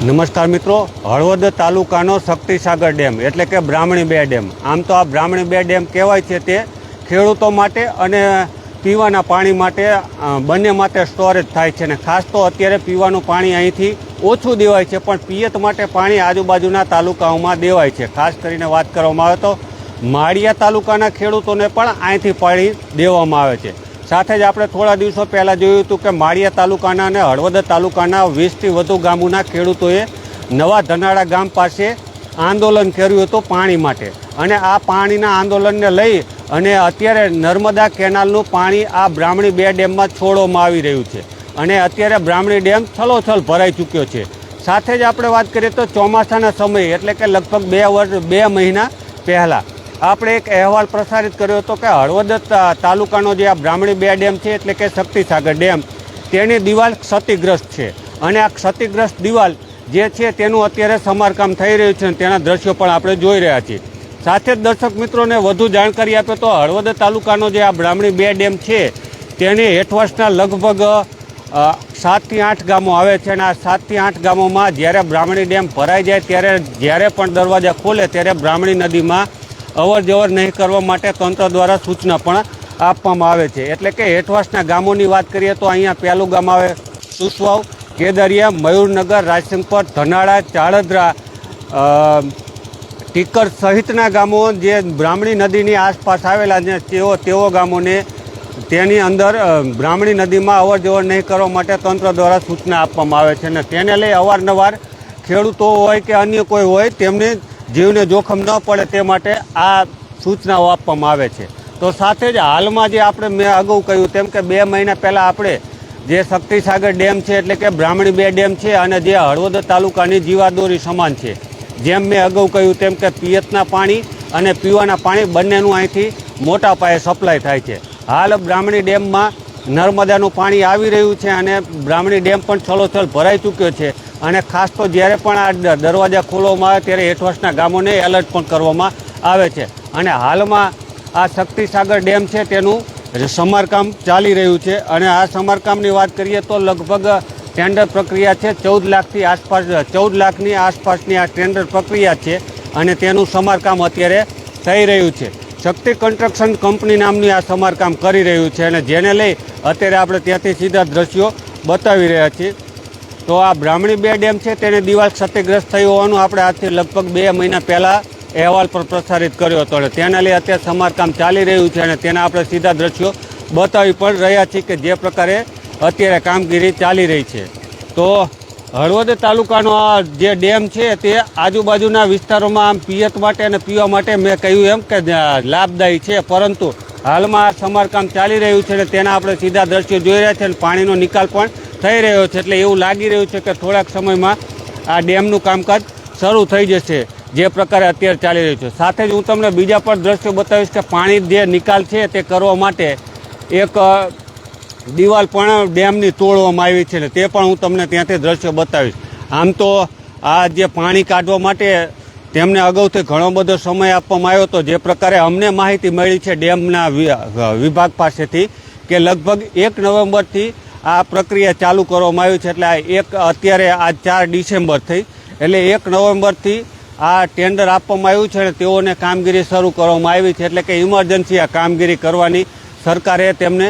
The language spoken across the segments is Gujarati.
નમસ્કાર મિત્રો, હળવદ તાલુકાનો શક્તિસાગર ડેમ, એટલે કે બ્રાહ્મણી બે ડેમ. આમ તો આ બ્રાહ્મણી બે ડેમ કહેવાય છે તે ખેડૂતો માટે અને પીવાના પાણી માટે બંને માટે સ્ટોરેજ થાય છે અને ખાસ તો અત્યારે પીવાનું પાણી અહીંથી ઓછું દેવાય છે, પણ પિયત માટે પાણી આજુબાજુના તાલુકાઓમાં દેવાય છે. ખાસ કરીને વાત કરવામાં આવે તો માળિયા તાલુકાના ખેડૂતોને પણ અહીંથી પાણી દેવામાં આવે છે. સાથે જ આપણે થોડા દિવસો પહેલાં જોયું હતું કે માળિયા તાલુકાના અને હળવદ તાલુકાના વીસથી વધુ ગામોના ખેડૂતોએ નવા ધનાળા ગામ પાસે આંદોલન કર્યું હતું પાણી માટે. અને આ પાણીના આંદોલનને લઈ અને અત્યારે નર્મદા કેનાલનું પાણી આ બ્રાહ્મણી બે ડેમમાં છોડવામાં આવી રહ્યું છે. અને અત્યારે બ્રાહ્મણી ડેમ છલોછલ ભરાઈ ચૂક્યો છે. સાથે જ આપણે વાત કરીએ તો ચોમાસાના સમયે એટલે કે લગભગ બે વર્ષ બે મહિના પહેલાં આપણે એક અહેવાલ પ્રસારિત કર્યો હતો કે હળવદ તાલુકાનો જે આ બ્રાહ્મણી બે ડેમ છે, એટલે કે શક્તિસાગર ડેમ, તેની દિવાલ ક્ષતિગ્રસ્ત છે. અને આ ક્ષતિગ્રસ્ત દિવાલ જે છે, તેનું અત્યારે સમારકામ થઈ રહ્યું છે અને તેના દ્રશ્યો પણ આપણે જોઈ રહ્યા છીએ. સાથે જ દર્શક મિત્રોને વધુ જાણકારી આપે તો હળવદ તાલુકાનો જે આ બ્રાહ્મણી બે ડેમ છે, તેની હેઠવાસના લગભગ સાતથી આઠ ગામો આવે છે અને આ સાતથી આઠ ગામોમાં જ્યારે બ્રાહ્મણી ડેમ ભરાઈ જાય, ત્યારે જ્યારે પણ દરવાજા ખોલે, ત્યારે બ્રાહ્મણી નદીમાં અવર જવર નહીં કરવા માટે તંત્ર દ્વારા સૂચના પણ આપવામાં આવે છે. એટલે કે હેઠવાસના ગામોની વાત કરીએ તો અહીંયા પહેલું ગામ આવે સુસવાવ, કેદરિયા, મયુરનગર રાજસિંગપર ધનાળા, ચાળદરા ટીકર સહિતના ગામો જે બ્રાહ્મણી નદીની આસપાસ આવેલા છે, તેઓ તેઓ ગામોને તેની અંદર બ્રાહ્મણી નદીમાં અવર જવર નહીં કરવા માટે તંત્ર દ્વારા સૂચના આપવામાં આવે છે. અને તેને લઈ અવારનવાર ખેડૂતો હોય કે અન્ય કોઈ હોય, તેમને જીવને જોખમ ન પડે તે માટે આ સૂચનાઓ આપવામાં આવે છે. તો સાથે જ હાલમાં જે આપણે મેં અગાઉ કહ્યું તેમ કે બે મહિના પહેલાં આપણે જે શક્તિસાગર ડેમ છે એટલે કે બ્રાહ્મણી બે ડેમ છે અને જે હળવદ તાલુકાની જીવાદોરી સમાન છે. જેમ મેં અગાઉ કહ્યું તેમ કે પિયતના પાણી અને પીવાના પાણી બંનેનું અહીંથી મોટા પાયે સપ્લાય થાય છે. હાલ બ્રાહ્મણી ડેમમાં નર્મદાનું પાણી આવી રહ્યું છે અને બ્રાહ્મણી ડેમ પણ છલોછલ ભરાઈ ચૂક્યો છે. અને ખાસ તો જ્યારે પણ આ દરવાજા ખોલવામાં આવે ત્યારે હેઠવાસના ગામોને એલર્ટ પણ કરવામાં આવે છે. અને હાલમાં આ શક્તિસાગર ડેમ છે તેનું સમારકામ ચાલી રહ્યું છે. અને આ સમારકામની વાત કરીએ તો લગભગ ટેન્ડર પ્રક્રિયા છે ચૌદ લાખથી આસપાસ, ચૌદ લાખની આસપાસની આ ટેન્ડર પ્રક્રિયા છે અને તેનું સમારકામ અત્યારે થઈ રહ્યું છે. શક્તિ કન્સ્ટ્રક્શન કંપની નામની આ સમારકામ કરી રહ્યું છે અને જેને લઈ અત્યારે આપણે ત્યાંથી સીધા દ્રશ્યો બતાવી રહ્યા છીએ. તો આ બ્રાહ્મણી બે ડેમ છે, તેને દિવાલ ક્ષતિગ્રસ્ત થઈ હોવાનું આપણે આજથી લગભગ બે મહિના પહેલાં અહેવાલ પર પ્રસારિત કર્યો હતો અને તેના લઈ અત્યારે સમારકામ ચાલી રહ્યું છે અને તેના આપણે સીધા દ્રશ્યો બતાવી પણ રહ્યા છીએ કે જે પ્રકારે અત્યારે કામગીરી ચાલી રહી છે. તો હળવદ તાલુકાનો આ જે ડેમ છે તે આજુબાજુના વિસ્તારોમાં આમ પિયત માટે અને પીવા માટે મેં કહ્યું એમ કે લાભદાયી છે. પરંતુ હાલમાં આ સમારકામ ચાલી રહ્યું છે અને તેના આપણે સીધા દ્રશ્યો જોઈ રહ્યા છે અને પાણીનો નિકાલ પણ થઈ રહ્યો છે. એટલે એવું લાગી રહ્યું છે કે થોડાક સમયમાં આ ડેમનું કામકાજ શરૂ થઈ જશે, જે પ્રકારે અત્યારે ચાલી રહ્યું છે. સાથે જ હું તમને બીજા પણ દ્રશ્યો બતાવીશ કે પાણી જે નિકાલ છે તે કરવા માટે એક દિવાલ પણ ડેમની તોડવામાં આવી છે તે પણ હું તમને ત્યાંથી દ્રશ્ય બતાવીશ. આમ તો આ જે પાણી કાઢવા માટે તેમને અગાઉથી ઘણો બધો સમય આપવામાં આવ્યો હતો. જે પ્રકારે અમને માહિતી મળી છે ડેમના વિભાગ પાસેથી કે લગભગ એક નવેમ્બરથી આ પ્રક્રિયા ચાલુ કરવામાં આવી છે. એટલે આ એક, અત્યારે આ ચાર ડિસેમ્બર થઈ. એટલે એક નવેમ્બરથી આ ટેન્ડર આપવામાં આવ્યું છે અને તેઓને કામગીરી શરૂ કરવામાં આવી છે. એટલે કે ઇમરજન્સી આ કામગીરી કરવાની સરકારે તેમને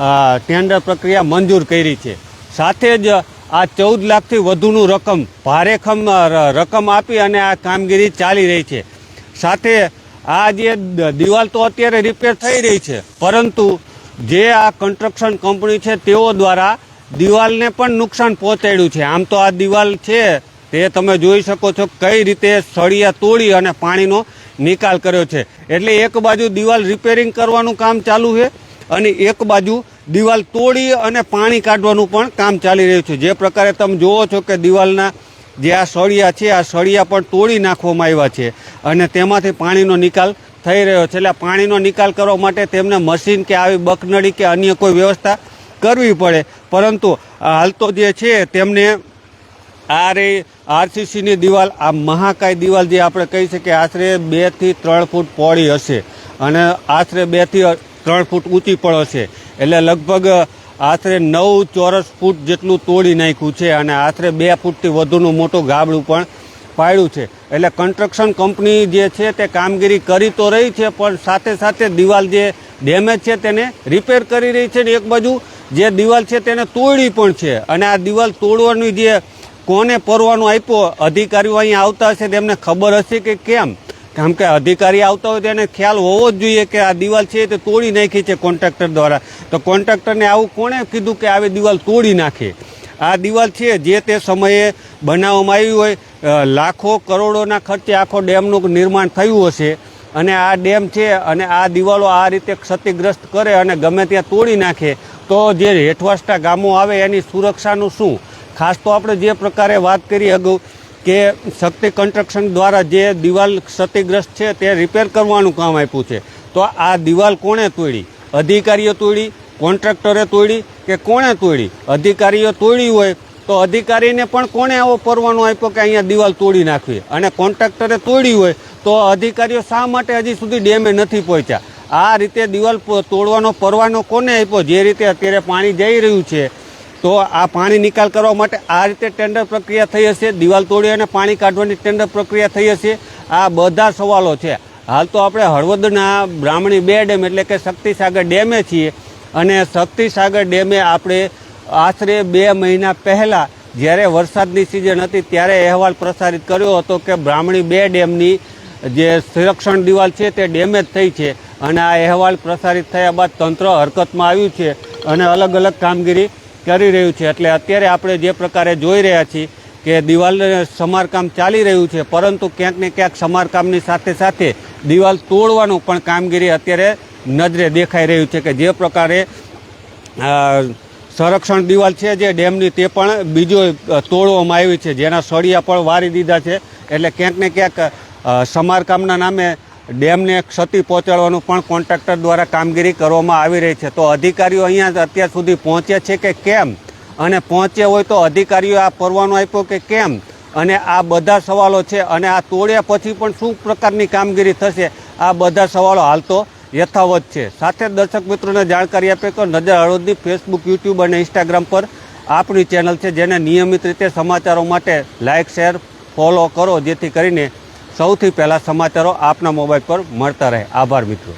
ટેન્ડર પ્રક્રિયા મંજૂર કરી છે. સાથે જ આ ચૌદ લાખથી વધુનું રકમ ભારેખમ રકમ આપી અને આ કામગીરી ચાલી રહી છે. સાથે આ જે દિવાલ તો અત્યારે રિપેર થઈ રહી છે, પરંતુ જે આ કન્સ્ટ્રક્શન કંપની છે તેઓ દ્વારા દિવાલને પણ નુકસાન પહોંચાડ્યું છે. આમ તો આ દિવાલ છે, તે તમે જોઈ શકો છો કઈ રીતે સળિયા તોડી અને પાણીનો નિકાલ કર્યો છે. એટલે એક બાજુ દિવાલ રિપેરિંગ કરવાનું કામ ચાલુ છે અને એક બાજુ દિવાલ તોડી અને પાણી કાઢવાનું પણ કામ ચાલી રહ્યું છે. જે પ્રકારે તમે જુઓ છો કે દિવાલના જે આ સળિયા છે, આ સળિયા પણ તોડી નાખવામાં આવ્યા છે અને તેમાંથી પાણીનો નિકાલ થઈ રહ્યો છે. એટલે પાણીનો નિકાલ કરવા માટે તેમને મશીન કે આવી બકનળી કે અન્ય કોઈ વ્યવસ્થા કરવી પડે. પરંતુ હાલ તો જે છે તેમને આ રે આરસીસીની દિવાલ, આ મહાકાય દિવાલ જે આપણે કહી શકીએ, આશરે બેથી ત્રણ ફૂટ પહોળી હશે. અને આશરે બેથી ત્રણ ફૂટ ઊંચી પણ હશે. એટલે લગભગ આશરે નવ ચોરસ ફૂટ જેટલું તોડી નાખ્યું છે અને આશરે બે ફૂટથી વધુનું મોટું ગાબડું પણ પાડ્યું છે. એટલે કન્સ્ટ્રક્શન કંપની જે છે તે કામગીરી કરી તો રહી છે, પણ સાથે સાથે દિવાલ જે ડેમેજ છે તેને રિપેર કરી રહી છે ને એક બાજુ. જે દિવાલ છે તેને તોડી પણ છે. અને આ દિવાલ તોડવાની જે કોને પરવાનો આપ્યો, અધિકારીઓ અહીંયા આવતા હશે તેમને ખબર હશે કે કેમ? કારણ કે અધિકારી આવતા હોય તેને ખ્યાલ હોવો જ જોઈએ કે આ દિવાલ છે તે તોડી નાખી છે કોન્ટ્રાક્ટર દ્વારા. તો કોન્ટ્રાક્ટરને આવું કોણે કીધું કે આવી દિવાલ તોડી નાખે? આ દિવાલ છે જે તે સમયે બનાવવામાં આવી હોય લાખો કરોડોના ખર્ચે આખો ડેમનું નિર્માણ થયું હશે અને આ ડેમ છે અને આ દિવાલો આ રીતે ક્ષતિગ્રસ્ત કરે અને ગમે ત્યાં તોડી નાખે, તો જે હેઠવાસ્ટા ગામો આવે એની સુરક્ષાનું શું? ખાસ તો આપણે જે પ્રકારે વાત કરી અગાઉ કે શક્તિ કન્સ્ટ્રક્શન દ્વારા જે દિવાલ ક્ષતિગ્રસ્ત છે તે રિપેર કરવાનું કામ આપ્યું છે. તો આ દિવાલ કોણે તોડી? અધિકારીઓ તોડી, કોન્ટ્રાક્ટરે તોડી કે કોણે તોડી? અધિકારીઓ તોડી હોય તો અધિકારીને પણ કોણે આવો પરવાનો આપ્યો કે અહીંયા દિવાલ તોડી નાખવી? અને કોન્ટ્રાક્ટરે તોડી હોય તો અધિકારીઓ શા માટે હજી સુધી ડેમે નથી પહોંચ્યા? આ રીતે દિવાલ તોડવાનો, પરવાનો કોને આપ્યો? જે રીતે અત્યારે પાણી જઈ રહ્યું છે તો આ પાણી નિકાલ કરવા માટે આ રીતે ટેન્ડર પ્રક્રિયા થઈ હશે. દિવાલ તોડી અને પાણી કાઢવાની ટેન્ડર પ્રક્રિયા થઈ હશે. આ બધા સવાલો છે. હાલ તો આપણે હળવદના બ્રાહ્મણી બે ડેમ એટલે કે શક્તિસાગર ડેમે છીએ અને શક્તિસાગર ડેમે આપણે આશરે બે મહિના પહેલાં જ્યારે વરસાદની સિઝન હતી ત્યારે અહેવાલ પ્રસારિત કર્યો હતો કે બ્રાહ્મણી બે ડેમની જે સંરક્ષણ દિવાલ છે તે ડેમેજ થઈ છે અને આ અહેવાલ પ્રસારિત થયા બાદ તંત્ર હરકતમાં આવ્યું છે અને અલગ અલગ કામગીરી કરી રહ્યું છે. એટલે અત્યારે આપણે જે પ્રકારે જોઈ રહ્યા છીએ કે દિવાલ સમારકામ ચાલી રહ્યું છે, પરંતુ ક્યાંક ને ક્યાંક સમારકામની સાથે સાથે દિવાલ તોડવાનું પણ કામગીરી અત્યારે નજરે દેખાઈ રહ્યું છે કે જે પ્રકારે સંરક્ષણ દિવાલ છે જે ડેમની તે પણ બીજો તોડવામાં આવી છે. જેના સળિયા પણ વારી દીધા છે. એટલે ક્યાંક ને ક્યાંક સમારકામના નામે ડેમને ક્ષતિ પહોંચાડવાનું પણ કોન્ટ્રાક્ટર દ્વારા કામગીરી કરવામાં આવી રહી છે. તો અધિકારીઓ અહીંયા અત્યાર સુધી પહોંચ્યા છે કે કેમ? અને પહોંચ્યા હોય તો અધિકારીઓ આ પરવાનો આપ્યો કે કેમ? અને આ બધા સવાલો છે અને આ તોડ્યા પછી પણ શું પ્રકારની કામગીરી થશે? આ બધા સવાલો હાલ તો યથાવત છે. સાથે દર્શક મિત્રોને જાણકારી આપે કે નજર હળવદની ફેસબુક યુટ્યુબ અને ઇન્સ્ટાગ્રામ પર આપણી ચેનલ છે, જેને નિયમિત રીતે સમાચારો માટે લાઇક શેર ફોલો કરો, જેથી કરીને સૌથી પહેલાં સમાચારો આપના મોબાઈલ પર મળતા રહે. આભાર મિત્રો.